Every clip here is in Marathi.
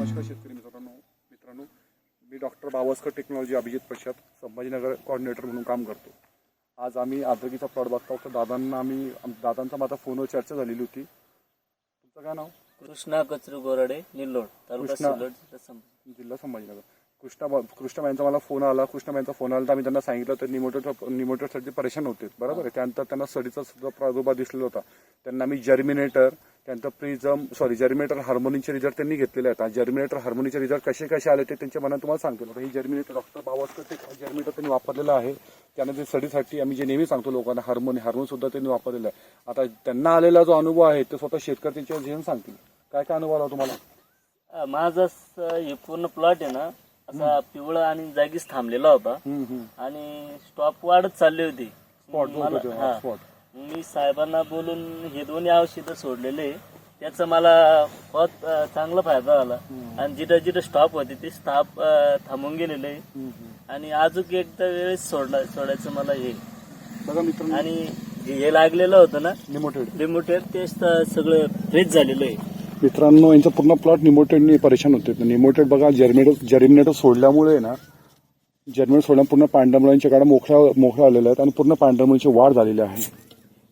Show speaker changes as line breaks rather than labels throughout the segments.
नमस्कार शेतकरी मित्रांनो मित्रांनो. मी doctor Bawaskar technology Abhijit Prasad Sambhajinagar coordinator म्हणून काम करतो. आज आम्ही आद्रकीचा प्लॉट बघता होतो दादांना आम्ही आम- दादांचा माझा फोनवर चर्चा झालेली होती. तुमचं काय नाव?
कृष्णा कचरू गोराडे निल्लोड तालुका
कृष्णा.
जिल्हा
संभाजीनगर. कृष्णा कृष्णाबाईंचा मला फोन आला. कृष्णाबाईंचा फोन आला. तर आम्ही त्यांना सांगितलं तर निमोटर निमोटरसाठी परेशान होते. बरोबर आहे? त्यानंतर त्यांना सडीचा सुद्धा प्रादुर्भाव दिसलेला होता. त्यांना मी जर्मिनेटर त्यानंतर प्रिझम सॉरी जर्मिनेटर हार्मोनीचे रिझल्ट त्यांनी घेतलेले आहेत. जर्मिनेटर हार्मोनीचे रिझल्ट कसे कसे आले ते त्यांच्या मनात तुम्हाला सांगतो. हे ही जर्मिनेटर डॉक्टर बावस्कर ते जर्मिनेटर त्यांनी वापरलेलं आहे. त्यानंतर सडीसाठी आम्ही जे नेहमी सांगतो लोकांना हार्मोनी हार्मोन सुद्धा त्यांनी वापरलेलं आहे. आता त्यांना आलेला जो अनुभव आहे तो स्वतः शेतकऱ्यांच्या त्यांच्यावर घेऊन सांगतील. काय काय अनुभव आला हो
तुम्हाला? माझा हे पूर्ण प्लॉट आहे ना असा पिवळा आणि जागीच थांबलेला होता. आणि स्टॉप वाढत चालली होती. मला- हा. मी साहेबांना बोलून हे दोन्ही औषधं सोडलेले. त्याचा मला बहुत अं, चांगला फायदा झाला. आणि जिथं जिथं स्टॉप होते ते स्टॉप थांबून गेलेले. आणि अजून एकदा वेळेस सोडला सोडायचं मला हे.
बघा मित्रांनो.
आणि जे हे लागलेलं होतं ना?
निमोटेड
रिमोटेर ते स- सगळं फ्रेश झालेलं आहे.
मित्रांनो यांचा पूर्ण प्लॉट निमोटेडने परेशान होते. निमोटेड बघा जर्मिनेटर जर्मिनेटर सोडल्यामुळे ना जर्मिनेटर सोडल्या पूर्ण पांढरमुळ्यांच्या काळा मोकळ्या मोकळ्या आलेल्या आहेत आणि पूर्ण पांढरमुळीची वाढ झालेली आहे.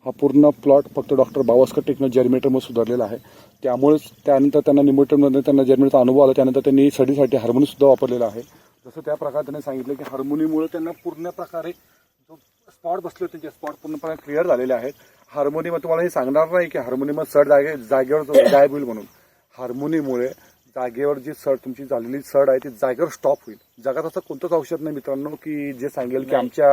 हा पूर्ण प्लॉट फक्त डॉक्टर बाबास्कर टेक्नो जर्मिनेटरमध्ये सुधारलेला आहे. त्यामुळेच त्यानंतर त्यांना निमोटेडमध्ये त्यांना जर्मिनेटरचा अनुभव आला. त्यानंतर त्यांनी सडीसाठी हार्मोनी वापरलेला आहे. जसं त्या प्रकारे त्यांनी सांगितलं की हार्मोनीमुळे त्यांना पूर्ण प्रकारे जो स्पॉट बसले होते जे स्पॉट पूर्णपणे क्लिअर झालेले आहेत हार्मोनियम तुम्हाला हे सांगणार नाही की हार्मोनियम सड जागे जागेवर गायब होईल म्हणून. हार्मोनीमुळे जागेवर जी सड तुमची झालेली सड आहे ती जागेवर स्टॉप होईल. जगात असं कोणतंच औषध नाही मित्रांनो की जे सांगेल की आमच्या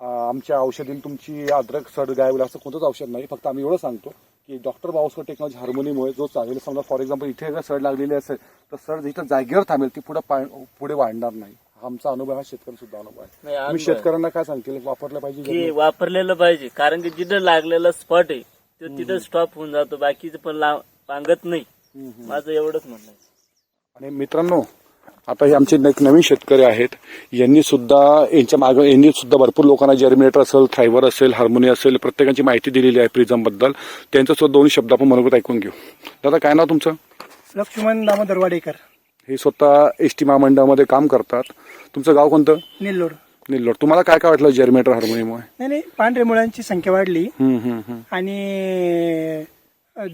आमच्या औषधीने तुमची अद्रक सड गायब होईल असं कोणतंच औषध नाही. फक्त आम्ही एवढं सांगतो की डॉक्टर बावस्कर टेक्नॉलॉजी हार्मोनीमुळे जो चालेल समजा फॉर एक्झाम्पल इथे जर सड लागलेली असेल तर सड जिथं जागेवर थांबेल ती पुढे पुढे वाढणार नाही. आमचा अनुभव हा शेतकरी सुद्धा अनुभव आहे.
नाही, अनुभव आहे.
शेतकऱ्यांना काय सांगतील? वापरलं पाहिजे
की? वापरलेलं पाहिजे कारण की जिथं लागलेला स्पॉट आहे तो तिथं स्टॉप होऊन जातो बाकीचं पण ला- पांगत नाही. माझं एवढंच म्हणणं आहे.
आणि मित्रांनो आता हे आमचे एक नवीन शेतकरी आहेत. यांनी सुद्धा यांच्या मागे यांनी सुद्धा भरपूर लोकांना जर्मिनेटर असेल थायबर असेल हार्मोनी असेल प्रत्येकाची माहिती दिलेली आहे प्रिझमबद्दल. त्यांचं सुद्धा दोन शब्द आपण मनोगत ऐकून घेऊ. दादा काय नाव तुमचं?
लक्ष्मण दामोदर वाडेकर.
हे स्वतः एस टी महामंडळामध्ये काम करतात. तुमचं गाव कोणतं?
निल्लोड
निल्लोड तुम्हाला काय काय वाटलं जर्मिनेटर हार्मोनीमुळे
नाही नाही पांढऱ्या मुळांची संख्या वाढली.
हम्म, हम्म, हम्म.
आणि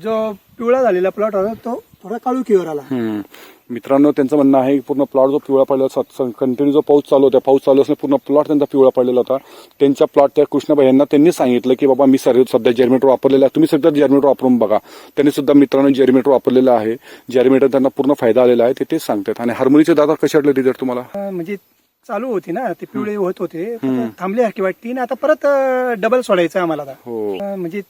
जो पिवळा झालेला प्लॉट होता तो थोडा काळू किवर आला.
हम्म. मित्रांनो त्यांचं म्हणणं आहे की पूर्ण प्लॉट जो पिवळा पडलेला कंटिन्यू जो पाऊस चालू होता पाऊस चालू असल्याने पूर्ण प्लॉट त्यांचा पिवळा पडलेला होता. त्यांच्या प्लॉट त्या कृष्णाबाई यांना त्यांनी सांगितलं की बाबा मी सर्व सध्या जर्मिनेटर वापरलेलं आहे. तुम्ही सध्या जर्मिनेटर वापरून बघा. त्यांनी सुद्धा मित्रांनो जर्मिनेटर वापरलेलं आहे. जर्मिनेटर त्यांना पूर्ण फायदा आलेला आहे ते तेच सांगतात. आणि हार्मोनीचे दादा कसे वाटले रिझल्ट तुम्हाला?
म्हणजे चालू होती ना ते पिवळे होत होते. थांबल्यासारखी वाटती. आणि आता परत डबल सोडायचं आम्हाला आता.
हो.
म्हणजे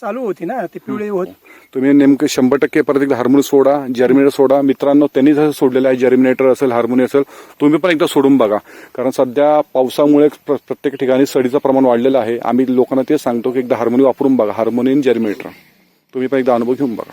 चालू होती ना ते पिवळे होत.
तुम्ही नेमकं शंभर टक्के परत एकदा हार्मोनी सोडा जर्मिनेटर सोडा. मित्रांनो त्यांनी जसं सोडलेलं आहे जर्मिनेटर असेल हार्मोनी असेल तुम्ही पण एकदा सोडून बघा. कारण सध्या पावसामुळे प्र- प्रत्येक ठिकाणी सडीचं प्रमाण वाढलेलं आहे. आम्ही लोकांना तेच सांगतो की एकदा हार्मोनी वापरून बघा. हार्मोनी आणि जर्मिनेटर तुम्ही पण एकदा अनुभव घेऊन बघा.